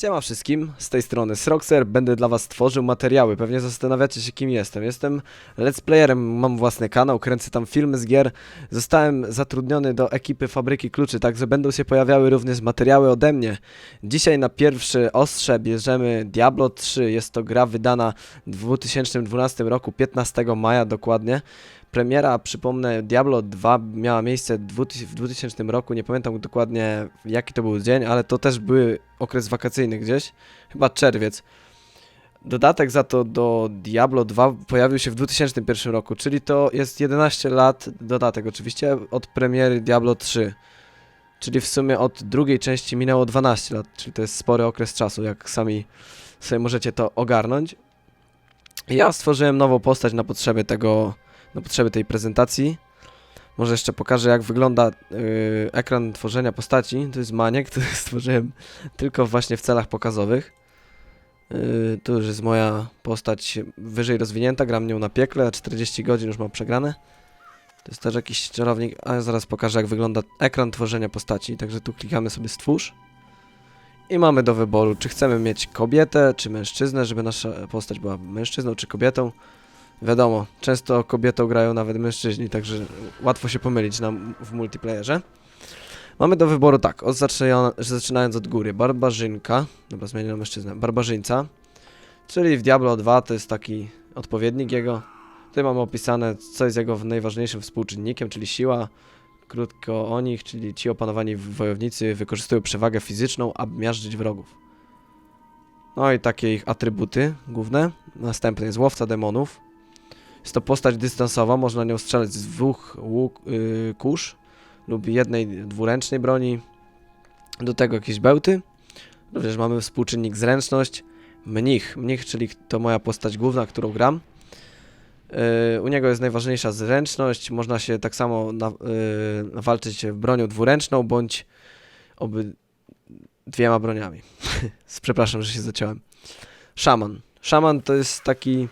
Siema wszystkim, z tej strony Sroxer, będę dla was tworzył materiały, pewnie zastanawiacie się kim jestem. Jestem let's playerem, mam własny kanał, kręcę tam filmy z gier. Zostałem zatrudniony do ekipy Fabryki Kluczy, także będą się pojawiały również materiały ode mnie. Dzisiaj na pierwszy ostrze bierzemy Diablo 3, jest to gra wydana w 2012 roku, 15 maja dokładnie. Premiera, przypomnę, Diablo 2 miała miejsce w 2000 roku, nie pamiętam dokładnie jaki to był dzień, ale to też był okres wakacyjny gdzieś, chyba czerwiec. Dodatek za to do Diablo 2 pojawił się w 2001 roku, czyli to jest 11 lat, dodatek oczywiście, od premiery Diablo 3. Czyli w sumie od drugiej części minęło 12 lat, czyli to jest spory okres czasu, jak sami sobie możecie to ogarnąć. Ja stworzyłem nową postać na potrzeby tego, na potrzeby tej prezentacji. Może jeszcze pokażę, jak wygląda yy, ekran tworzenia postaci. To jest maniek, który stworzyłem tylko właśnie w celach pokazowych. Yy, tu już jest moja postać wyżej rozwinięta, gram nią na piekle, 40 godzin już mam przegrane. To jest też jakiś czarownik, a ja zaraz pokażę, jak wygląda ekran tworzenia postaci. Także tu klikamy sobie stwórz. I mamy do wyboru, czy chcemy mieć kobietę, czy mężczyznę, żeby nasza postać była mężczyzną, czy kobietą. Wiadomo, często kobietą grają nawet mężczyźni, także łatwo się pomylić nam w multiplayerze. Mamy do wyboru tak, od zaczyna- zaczynając od góry, barbarzynka, dobra zmienię na mężczyznę, barbarzyńca, czyli w Diablo 2 to jest taki odpowiednik jego. Tutaj mamy opisane, co jest jego najważniejszym współczynnikiem, czyli siła, krótko o nich, czyli ci opanowani wojownicy wykorzystują przewagę fizyczną, aby miażdżyć wrogów. No i takie ich atrybuty główne. Następny jest łowca demonów. Jest to postać dystansowa, można nią strzelać z dwóch łuk, yy, kusz lub jednej dwuręcznej broni. Do tego jakieś bełty. Również mamy współczynnik zręczność. Mnich, mnich, czyli to moja postać główna, którą gram. Yy, u niego jest najważniejsza zręczność. Można się tak samo na, yy, walczyć bronią dwuręczną bądź oby dwiema broniami. Przepraszam, że się zaciąłem. Szaman. Szaman to jest taki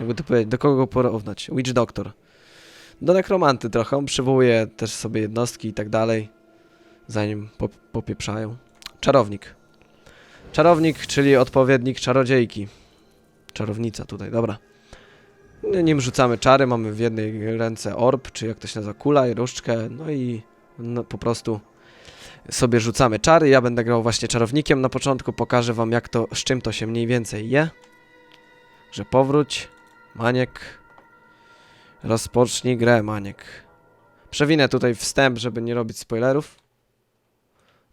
jakby to powiedzieć, do kogo go porównać? Witch Doctor. Do nekromanty trochę, on przywołuje też sobie jednostki i tak dalej, zanim pop popieprzają. Czarownik. Czarownik, czyli odpowiednik czarodziejki. Czarownica tutaj, dobra. Nim rzucamy czary, mamy w jednej ręce orb, czy jak to się nazywa, kula i różdżkę, no i no, po prostu sobie rzucamy czary. Ja będę grał właśnie czarownikiem na początku, pokażę wam jak to, z czym to się mniej więcej je. Że powróć. Maniek. Rozpocznij grę, Maniek. Przewinę tutaj wstęp, żeby nie robić spoilerów.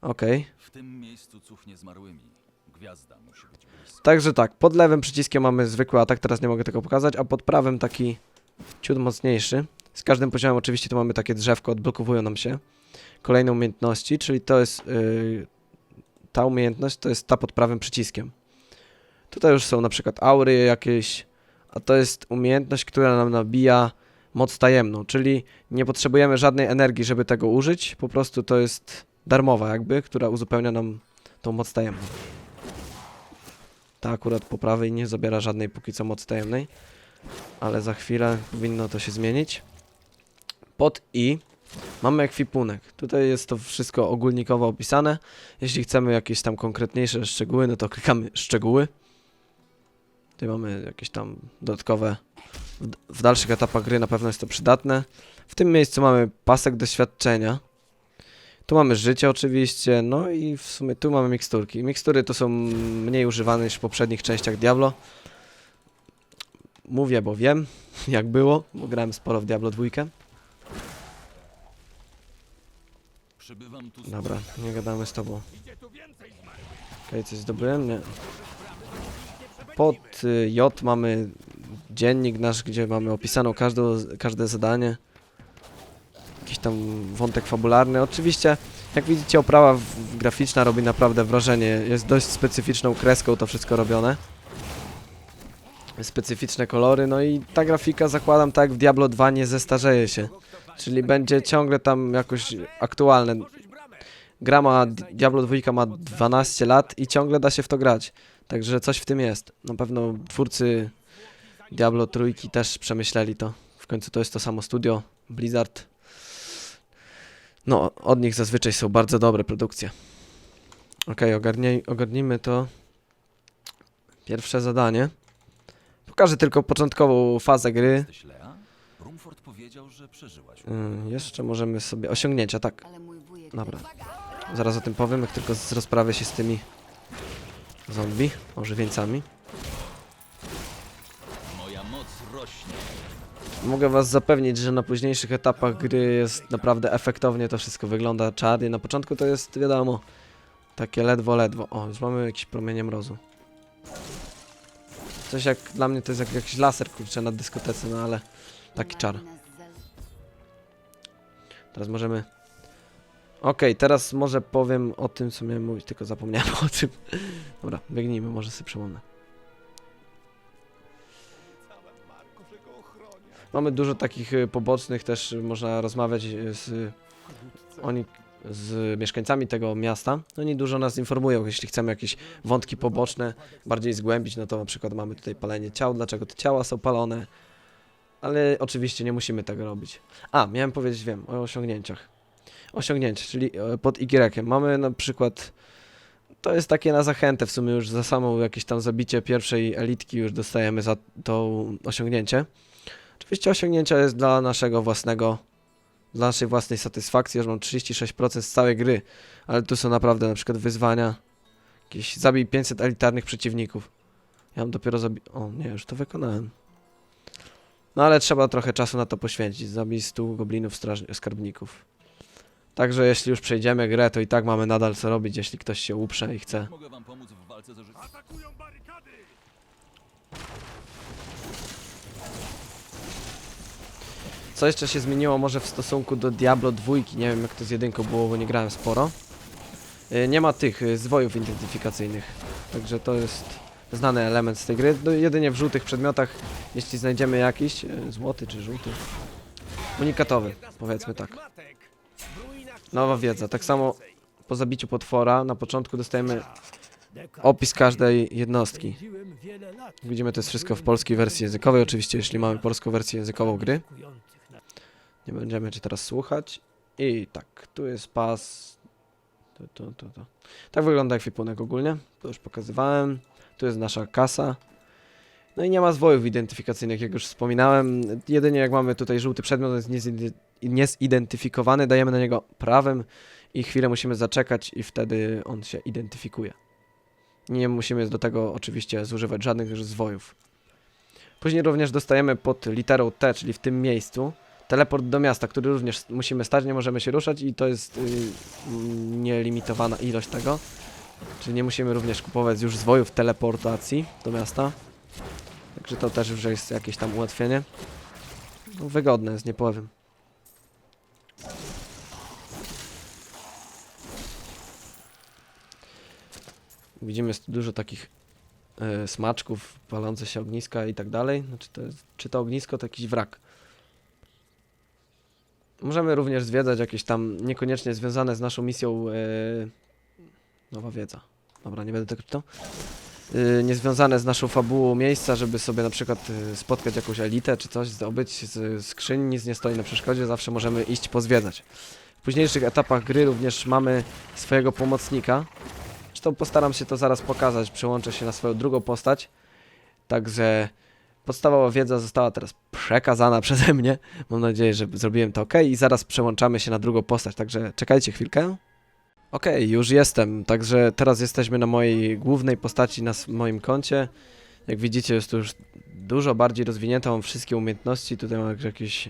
Okej. W tym miejscu cuchnie zmarłymi. Gwiazda musi być blisko. Także tak, pod lewym przyciskiem mamy zwykły atak, teraz nie mogę tego pokazać, a pod prawym taki ciut mocniejszy. Z każdym poziomem oczywiście tu mamy takie drzewko, odblokowują nam się kolejne umiejętności, czyli to jest yy, ta umiejętność, to jest ta pod prawym przyciskiem. Tutaj już są na przykład aury jakieś, a to jest umiejętność, która nam nabija moc tajemną, czyli nie potrzebujemy żadnej energii, żeby tego użyć, po prostu to jest darmowa jakby, która uzupełnia nam tą moc tajemną. Ta akurat po prawej nie zabiera żadnej póki co mocy tajemnej, ale za chwilę powinno to się zmienić. Pod I mamy ekwipunek. Tutaj jest to wszystko ogólnikowo opisane. Jeśli chcemy jakieś tam konkretniejsze szczegóły, no to klikamy szczegóły. Tutaj mamy jakieś tam dodatkowe. W, w dalszych etapach gry na pewno jest to przydatne. W tym miejscu mamy pasek doświadczenia. Tu mamy życie oczywiście, no i w sumie tu mamy miksturki. Mikstury to są mniej używane niż w poprzednich częściach Diablo. Mówię, bo wiem, jak było, bo grałem sporo w Diablo 2. Przybywam tu z Dobra, nie gadamy z tobą. Okej, coś zdobyłem? Nie. Pod y, J mamy dziennik nasz, gdzie mamy opisaną każde zadanie. Jakiś tam wątek fabularny. Oczywiście, jak widzicie, oprawa graficzna robi naprawdę wrażenie. Jest dość specyficzną kreską to wszystko robione. Specyficzne kolory, no i ta grafika zakładam tak w Diablo 2 nie zestarzeje się. Czyli będzie ciągle tam jakoś aktualne. Gra ma, Diablo 2 ma 12 lat i ciągle da się w to grać. Także coś w tym jest. Na pewno twórcy Diablo trójki też przemyśleli to. W końcu to jest to samo studio, Blizzard. No, od nich zazwyczaj są bardzo dobre produkcje. Okej, ogarnij, ogarnijmy to. Pierwsze zadanie. Pokażę tylko początkową fazę gry. Ym, jeszcze możemy sobie... Osiągnięcia, tak. Dobra. Zaraz o tym powiem, jak tylko z- rozprawię się z tymi zombie, ożywieńcami. Moja moc rośnie. Mogę was zapewnić, że na późniejszych etapach gry jest naprawdę efektownie to wszystko wygląda czarnie. Na początku to jest, wiadomo, takie ledwo, ledwo. O, już mamy jakieś promienie mrozu. Coś jak, dla mnie to jest jak jakiś laser, kurczę, na dyskotece, no ale taki czar. Teraz możemy... Okej, teraz może powiem o tym, co miałem mówić, tylko zapomniałem o tym. Dobra, biegnijmy, może sobie przypomnę. Mamy dużo takich y, pobocznych, też y, można rozmawiać y, z, oni, z mieszkańcami tego miasta. Oni dużo nas informują, jeśli chcemy jakieś wątki poboczne bardziej zgłębić, no to na przykład mamy tutaj palenie ciał, dlaczego te ciała są palone. Ale oczywiście nie musimy tego robić. A, miałem powiedzieć, wiem, o osiągnięciach. Osiągnięcia, czyli e, pod Y. Mamy na przykład. To jest takie na zachętę w sumie już za samo jakieś tam zabicie pierwszej elitki już dostajemy za to osiągnięcie. Oczywiście osiągnięcia jest dla naszego własnego, dla naszej własnej satysfakcji, że mam 36% z całej gry, ale tu są naprawdę na przykład wyzwania, jakieś zabij 500 elitarnych przeciwników. Ja mam dopiero zabi... O nie, już to wykonałem. No ale trzeba trochę czasu na to poświęcić. Zabij 100 goblinów straż- skarbników. Także jeśli już przejdziemy grę, to i tak mamy nadal co robić, jeśli ktoś się uprze i chce. Mogę wam pomóc w walce z ożywieniem. Co jeszcze się zmieniło może w stosunku do Diablo 2? Nie wiem jak to z jedynką było, bo nie grałem sporo. Y, Nie ma tych y, zwojów identyfikacyjnych. Także to jest znany element z tej gry. No, jedynie w żółtych przedmiotach, jeśli znajdziemy jakiś, y, złoty czy żółty. Unikatowy, powiedzmy tak. Nowa wiedza. Tak samo po zabiciu potwora na początku dostajemy opis każdej jednostki. Widzimy, to jest wszystko w polskiej wersji językowej. Oczywiście, jeśli mamy polską wersję językową gry. Nie będziemy cię teraz słuchać. I tak, tu jest pas. To, to, to, to. Tak wygląda ekwipunek ogólnie. To już pokazywałem. Tu jest nasza kasa. No i nie ma zwojów identyfikacyjnych, jak już wspominałem. Jedynie jak mamy tutaj żółty przedmiot, on jest niezidentyfikowany, dajemy na niego prawem i chwilę musimy zaczekać i wtedy on się identyfikuje. Nie musimy do tego oczywiście zużywać żadnych zwojów. Później również dostajemy pod literą T, czyli w tym miejscu, teleport do miasta, który również musimy stać, nie możemy się ruszać i to jest yy, nielimitowana ilość tego. Czyli nie musimy również kupować już zwojów teleportacji do miasta. Także to też już jest jakieś tam ułatwienie. No, wygodne jest, nie. Widzimy jest dużo takich e, smaczków, palące się ogniska i tak dalej. Znaczy to czy to ognisko to jakiś wrak. Możemy również zwiedzać jakieś tam niekoniecznie związane z naszą misją e, nowa wiedza. Dobra, nie będę tego czytał. E, niezwiązane z naszą fabułą miejsca, żeby sobie na przykład e, spotkać jakąś elitę czy coś, zdobyć z skrzyni, nic nie stoi na przeszkodzie, zawsze możemy iść pozwiedzać. W późniejszych etapach gry również mamy swojego pomocnika, Zresztą postaram się to zaraz pokazać, przełączę się na swoją drugą postać. Także podstawowa wiedza została teraz przekazana przeze mnie. Mam nadzieję, że zrobiłem to ok i zaraz przełączamy się na drugą postać, także czekajcie chwilkę. Ok, już jestem, także teraz jesteśmy na mojej głównej postaci na moim koncie. Jak widzicie jest to już dużo bardziej rozwinięte, mam wszystkie umiejętności, tutaj mam jakieś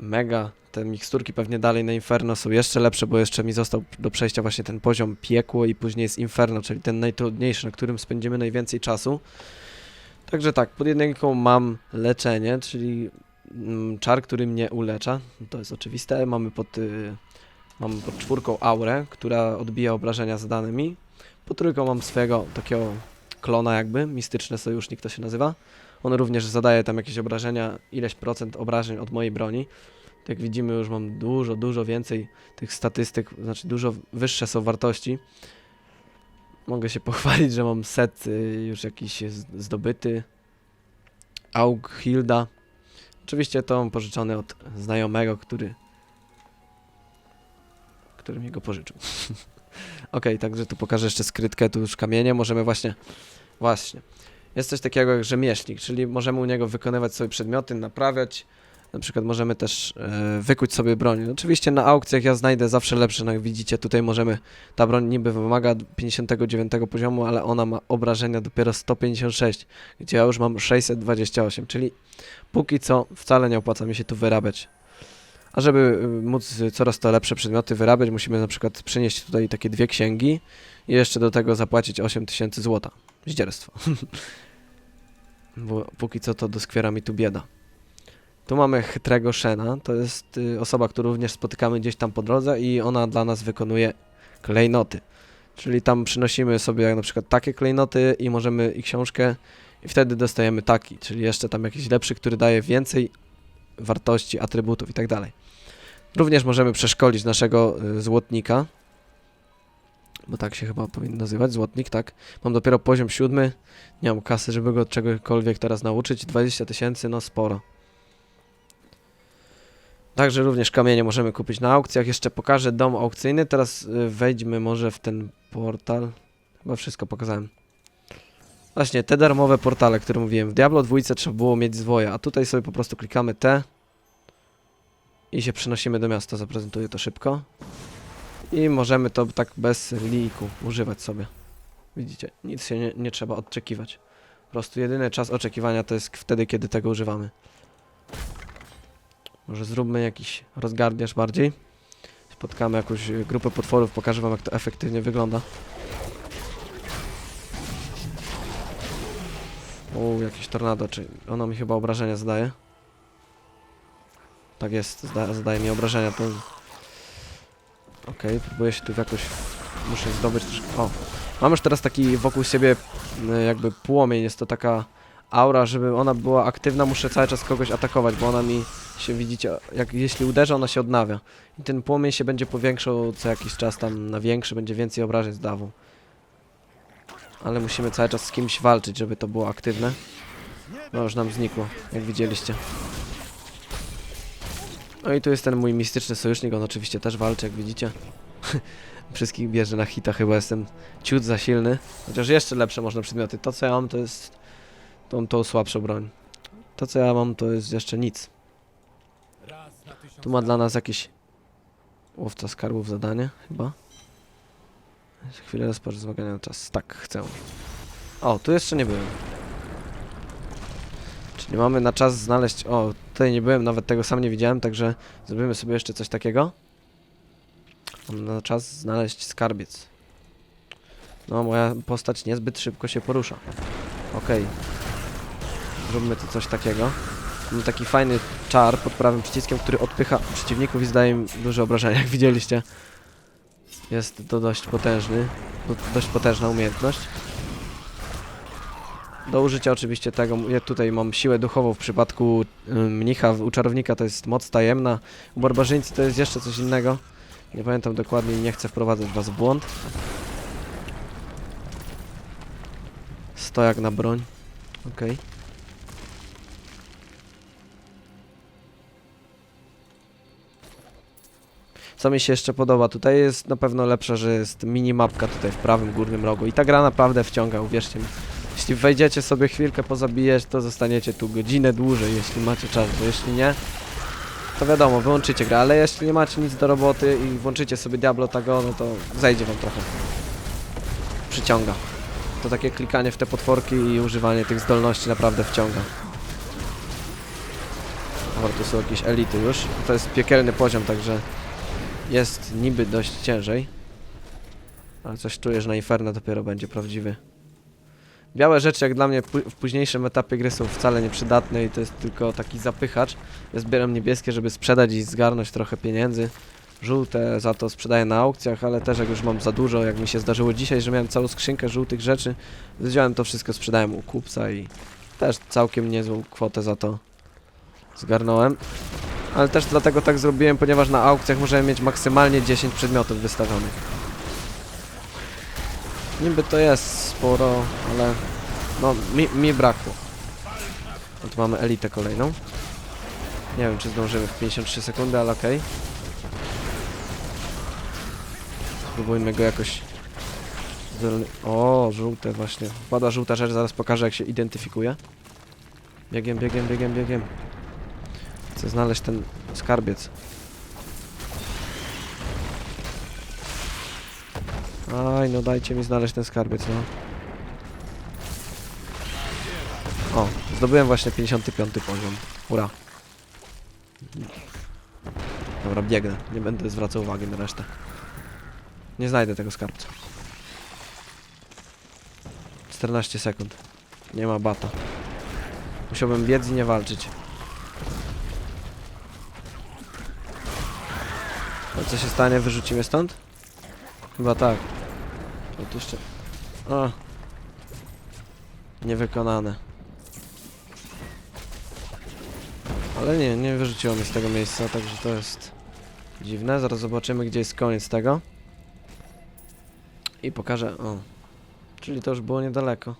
mega, te miksturki pewnie dalej na Inferno są jeszcze lepsze, bo jeszcze mi został do przejścia właśnie ten poziom piekło i później jest Inferno, czyli ten najtrudniejszy, na którym spędzimy najwięcej czasu. Także tak, pod jedynką mam leczenie, czyli mm, czar, który mnie ulecza, to jest oczywiste. Mamy pod, y, mamy pod czwórką aurę, która odbija obrażenia zadane mi. Pod trójką mam swojego takiego klona jakby, mistyczny sojusznik to się nazywa. On również zadaje tam jakieś obrażenia, ileś procent obrażeń od mojej broni. Jak widzimy, już mam dużo, dużo więcej tych statystyk, znaczy dużo wyższe są wartości. Mogę się pochwalić, że mam set y, już jakiś zdobyty. Aug Hilda. Oczywiście to mam pożyczony od znajomego, który który mi go pożyczył. Okej, także tu pokażę jeszcze skrytkę, tu już kamienie, możemy właśnie, właśnie. Jest coś takiego jak rzemieślnik, czyli możemy u niego wykonywać sobie przedmioty, naprawiać, na przykład możemy też e, wykuć sobie broń. Oczywiście na aukcjach ja znajdę zawsze lepsze, no jak widzicie tutaj możemy, ta broń niby wymaga 59 poziomu, ale ona ma obrażenia dopiero 156, gdzie ja już mam 628, czyli póki co wcale nie opłaca mi się tu wyrabiać. A żeby y, móc coraz to lepsze przedmioty wyrabiać, musimy na przykład przynieść tutaj takie dwie księgi i jeszcze do tego zapłacić 8000 złota. Zdzierstwo. Bo póki co to doskwiera mi tu bieda. Tu mamy chytrego Shena, to jest y, osoba, którą również spotykamy gdzieś tam po drodze i ona dla nas wykonuje klejnoty. Czyli tam przynosimy sobie na przykład takie klejnoty i możemy i książkę i wtedy dostajemy taki, czyli jeszcze tam jakiś lepszy, który daje więcej wartości, atrybutów i tak dalej. Również możemy przeszkolić naszego y, złotnika, bo tak się chyba powinien nazywać, złotnik, tak. Mam dopiero poziom siódmy, nie mam kasy, żeby go czegokolwiek teraz nauczyć, 20 tysięcy, no sporo. Także również kamienie możemy kupić na aukcjach. Jeszcze pokażę dom aukcyjny. Teraz y, wejdźmy może w ten portal. Chyba wszystko pokazałem. Właśnie, te darmowe portale, które mówiłem. W Diablo 2 trzeba było mieć zwoje, a tutaj sobie po prostu klikamy T i się przenosimy do miasta. Zaprezentuję to szybko. I możemy to tak bez liku używać sobie. Widzicie, nic się nie, nie trzeba odczekiwać. Po prostu jedyny czas oczekiwania to jest wtedy, kiedy tego używamy. Może zróbmy jakiś rozgardiasz bardziej. Spotkamy jakąś grupę potworów, pokażę wam jak to efektywnie wygląda. O, jakieś tornado, czy ono mi chyba obrażenia zadaje? Tak jest, zda, zadaje mi obrażenia, to... Okej, próbuję się tu jakoś... Muszę zdobyć troszkę... O! Mam już teraz taki wokół siebie y, jakby płomień, jest to taka aura, żeby ona była aktywna, muszę cały czas kogoś atakować, bo ona mi się, widzicie, jak jeśli uderzy, ona się odnawia. I ten płomień się będzie powiększał co jakiś czas tam na większy, będzie więcej obrażeń zdawał. Ale musimy cały czas z kimś walczyć, żeby to było aktywne. No już nam znikło, jak widzieliście. No i tu jest ten mój mistyczny sojusznik, on oczywiście też walczy, jak widzicie. Wszystkich bierze na hita, chyba jestem ciut za silny. Chociaż jeszcze lepsze można przedmioty. To co ja mam to jest tą, tą słabszą broń. To co ja mam to jest jeszcze nic. Tu ma dla nas jakiś łowca skarbów zadanie, chyba. Chwilę rozpocz zmagania na czas. Tak, chcę. O, tu jeszcze nie byłem. Czyli mamy na czas znaleźć... O, tutaj nie byłem, nawet tego sam nie widziałem, także zrobimy sobie jeszcze coś takiego. Mam na czas znaleźć skarbiec. No, moja postać niezbyt szybko się porusza. Okej. Zróbmy tu coś takiego. Mam taki fajny czar pod prawym przyciskiem, który odpycha przeciwników i zdaje im duże obrażenia, jak widzieliście. Jest to dość potężny, do, dość potężna umiejętność. Do użycia oczywiście tego, ja tutaj mam siłę duchową w przypadku mnicha, u czarownika to jest moc tajemna, u barbarzyńcy to jest jeszcze coś innego. Nie pamiętam dokładnie i nie chcę wprowadzać was w błąd. Stojak na broń. Okej. Co mi się jeszcze podoba, tutaj jest na pewno lepsze, że jest minimapka tutaj w prawym górnym rogu i ta gra naprawdę wciąga, uwierzcie mi. Jeśli wejdziecie sobie chwilkę pozabijać, to zostaniecie tu godzinę dłużej, jeśli macie czas, bo jeśli nie, to wiadomo, wyłączycie grę, ale jeśli nie macie nic do roboty i włączycie sobie Diablo tego, no to zajdzie wam trochę. Przyciąga. To takie klikanie w te potworki i używanie tych zdolności naprawdę wciąga. Dobra, tu są jakieś elity już. To jest piekielny poziom, także jest niby dość ciężej. Ale coś czuję, że na Inferno dopiero będzie prawdziwy. Białe rzeczy jak dla mnie w późniejszym etapie gry są wcale nieprzydatne i to jest tylko taki zapychacz. Ja zbieram niebieskie, żeby sprzedać i zgarnąć trochę pieniędzy. Żółte za to sprzedaję na aukcjach, ale też jak już mam za dużo, jak mi się zdarzyło dzisiaj, że miałem całą skrzynkę żółtych rzeczy, wziąłem to wszystko, sprzedałem u kupca i też całkiem niezłą kwotę za to zgarnąłem. Ale też dlatego tak zrobiłem, ponieważ na aukcjach możemy mieć maksymalnie 10 przedmiotów wystawionych. Niby to jest sporo, ale no mi, mi brakło. No tu mamy elitę kolejną. Nie wiem czy zdążymy w 53 sekundy, ale okej. Spróbujmy go jakoś... O, żółte właśnie. Wpada żółta rzecz, zaraz pokażę jak się identyfikuje. Biegiem, biegiem, biegiem, biegiem. Chcę znaleźć ten skarbiec. Aj, no dajcie mi znaleźć ten skarbiec, no. O, zdobyłem właśnie 55 poziom. Ura. Dobra, biegnę. Nie będę zwracał uwagi na resztę. Nie znajdę tego skarbca. 14 sekund. Nie ma bata. Musiałbym biec i nie walczyć. A co się stanie? Wyrzucimy stąd? Chyba tak. O, tu jeszcze... O. Niewykonane. Ale nie, nie wyrzuciło mnie z tego miejsca, także to jest dziwne. Zaraz zobaczymy, gdzie jest koniec tego. I pokażę... O. Czyli to już było niedaleko.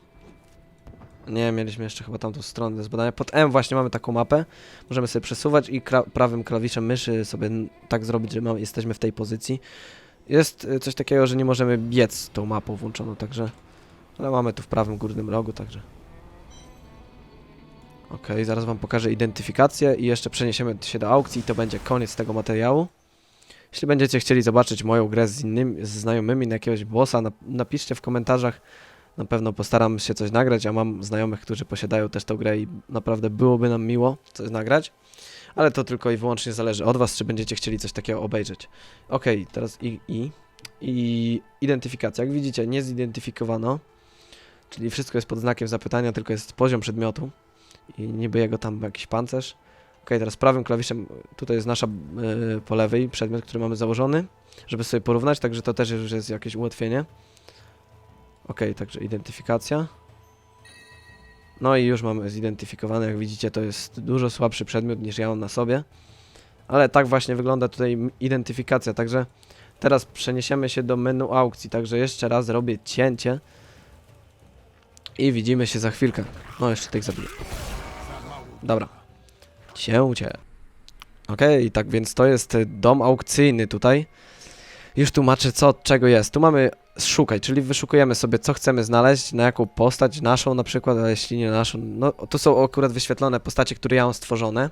Nie, mieliśmy jeszcze chyba tamtą stronę do zbadania. Pod M właśnie mamy taką mapę. Możemy sobie przesuwać i prawym klawiszem myszy sobie tak zrobić, że mamy, jesteśmy w tej pozycji. Jest y, coś takiego, że nie możemy biec tą mapą włączoną, także... Ale mamy tu w prawym górnym rogu, także... Okej, zaraz wam pokażę identyfikację i jeszcze przeniesiemy się do aukcji i to będzie koniec tego materiału. Jeśli będziecie chcieli zobaczyć moją grę z innymi, z znajomymi na jakiegoś bossa, nap napiszcie w komentarzach. Na pewno postaram się coś nagrać, a mam znajomych, którzy posiadają też tą grę i naprawdę byłoby nam miło coś nagrać. Ale to tylko i wyłącznie zależy od was, czy będziecie chcieli coś takiego obejrzeć. Okej, teraz i, i, i identyfikacja. Jak widzicie, nie zidentyfikowano, czyli wszystko jest pod znakiem zapytania, tylko jest poziom przedmiotu i niby jego tam jakiś pancerz. Ok, teraz prawym klawiszem, tutaj jest nasza y, po lewej przedmiot, który mamy założony, żeby sobie porównać, także to też już jest jakieś ułatwienie. Ok, także identyfikacja. No i już mamy zidentyfikowane, jak widzicie to jest dużo słabszy przedmiot niż ja mam na sobie. Ale tak właśnie wygląda tutaj identyfikacja, także teraz przeniesiemy się do menu aukcji, także jeszcze raz robię cięcie. I widzimy się za chwilkę. No jeszcze tych zabiję. Dobra. Cięcie. Okej, tak więc to jest dom aukcyjny tutaj. Już tłumaczę co od czego jest. Tu mamy szukaj, czyli wyszukujemy sobie co chcemy znaleźć, na jaką postać, naszą na przykład, a jeśli nie naszą, no to są akurat wyświetlone postacie, które ja mam stworzone.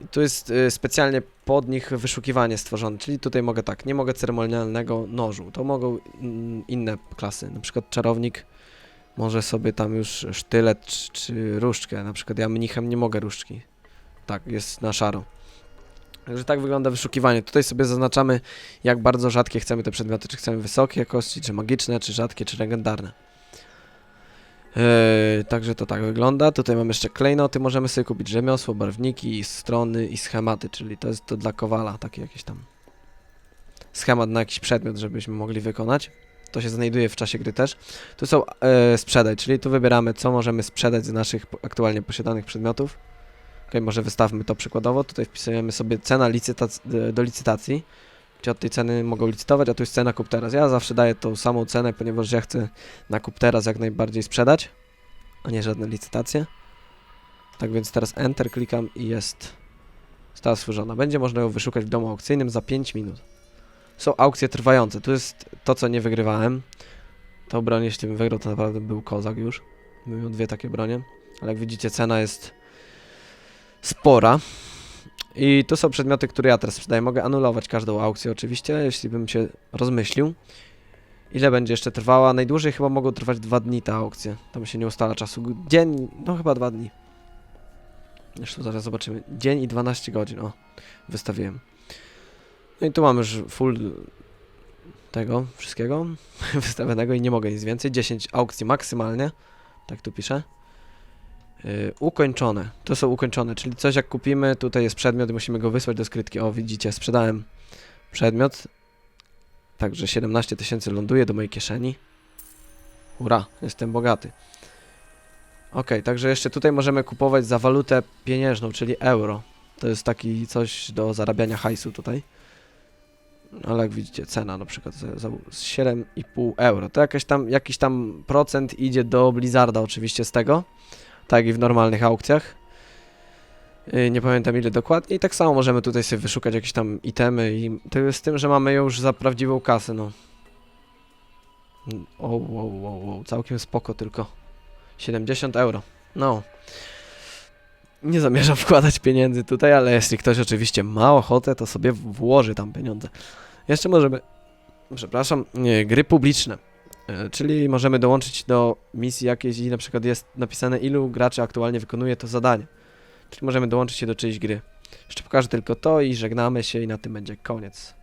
I tu jest y, specjalnie pod nich wyszukiwanie stworzone, czyli tutaj mogę tak, nie mogę ceremonialnego nożu, to mogą inne klasy, na przykład czarownik może sobie tam już sztylet czy, czy różdżkę, na przykład ja mnichem nie mogę różdżki, tak, jest na szaro. Także tak wygląda wyszukiwanie. Tutaj sobie zaznaczamy, jak bardzo rzadkie chcemy te przedmioty. Czy chcemy wysokie jakości, czy magiczne, czy rzadkie, czy legendarne. Yy, także to tak wygląda. Tutaj mamy jeszcze klejnoty. Możemy sobie kupić rzemiosło, barwniki, strony i schematy, czyli to jest to dla kowala, taki jakiś tam schemat na jakiś przedmiot, żebyśmy mogli wykonać. To się znajduje w czasie gry też. Tu są e, sprzedaj, czyli tu wybieramy, co możemy sprzedać z naszych aktualnie posiadanych przedmiotów. Ok, może wystawmy to przykładowo. Tutaj wpisujemy sobie cena licytac- e, do licytacji, gdzie od tej ceny mogą licytować, a tu jest cena kup teraz. Ja zawsze daję tą samą cenę, ponieważ ja chcę na kup teraz jak najbardziej sprzedać, a nie żadne licytacje. Tak więc teraz Enter klikam i jest została stworzona. Będzie można ją wyszukać w domu aukcyjnym za 5 minut. Są aukcje trwające. Tu jest to, co nie wygrywałem. To broń, jeśli bym wygrał, to naprawdę był kozak już. Miał dwie takie bronie. Ale jak widzicie, cena jest spora. I to są przedmioty, które ja teraz sprzedaję. Mogę anulować każdą aukcję oczywiście, jeśli bym się rozmyślił. Ile będzie jeszcze trwała? Najdłużej chyba mogą trwać dwa dni te aukcje. Tam się nie ustala czasu. Dzień, no chyba dwa dni. Zresztą zaraz zobaczymy. Dzień i 12 godzin, o. Wystawiłem. No i tu mamy już full tego wszystkiego wystawionego i nie mogę nic więcej. 10 aukcji maksymalnie. Tak tu piszę. Yy, ukończone. To są ukończone, czyli coś jak kupimy, tutaj jest przedmiot i musimy go wysłać do skrytki. O, widzicie, sprzedałem przedmiot. Także 17 tysięcy ląduje do mojej kieszeni. Ura, jestem bogaty. Ok, także jeszcze tutaj możemy kupować za walutę pieniężną, czyli euro. To jest taki coś do zarabiania hajsu tutaj. Ale jak widzicie, cena na przykład za, za z 7,5 euro. To jakaś tam, jakiś tam procent idzie do Blizzarda oczywiście z tego tak i w normalnych aukcjach. Yy, Nie pamiętam ile dokładnie. I tak samo możemy tutaj sobie wyszukać jakieś tam itemy i to jest z tym, że mamy ją już za prawdziwą kasę, no. O, wow, wow, całkiem spoko tylko. 70 euro. No. Nie zamierzam wkładać pieniędzy tutaj, ale jeśli ktoś oczywiście ma ochotę, to sobie włoży tam pieniądze. Jeszcze możemy, przepraszam, nie, gry publiczne. E, Czyli możemy dołączyć do misji jakiejś i na przykład jest napisane ilu graczy aktualnie wykonuje to zadanie. Czyli możemy dołączyć się do czyjejś gry. Jeszcze pokażę tylko to i żegnamy się i na tym będzie koniec.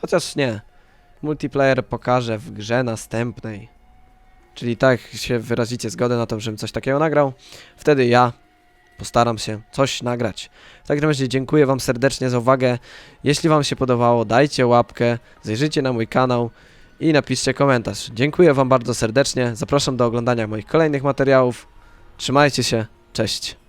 Chociaż nie. Multiplayer pokażę w grze następnej. Czyli tak się wyrazicie zgodę na to, żebym coś takiego nagrał, wtedy ja postaram się coś nagrać. W takim razie dziękuję Wam serdecznie za uwagę. Jeśli Wam się podobało, dajcie łapkę, zajrzyjcie na mój kanał i napiszcie komentarz. Dziękuję Wam bardzo serdecznie. Zapraszam do oglądania moich kolejnych materiałów. Trzymajcie się. Cześć.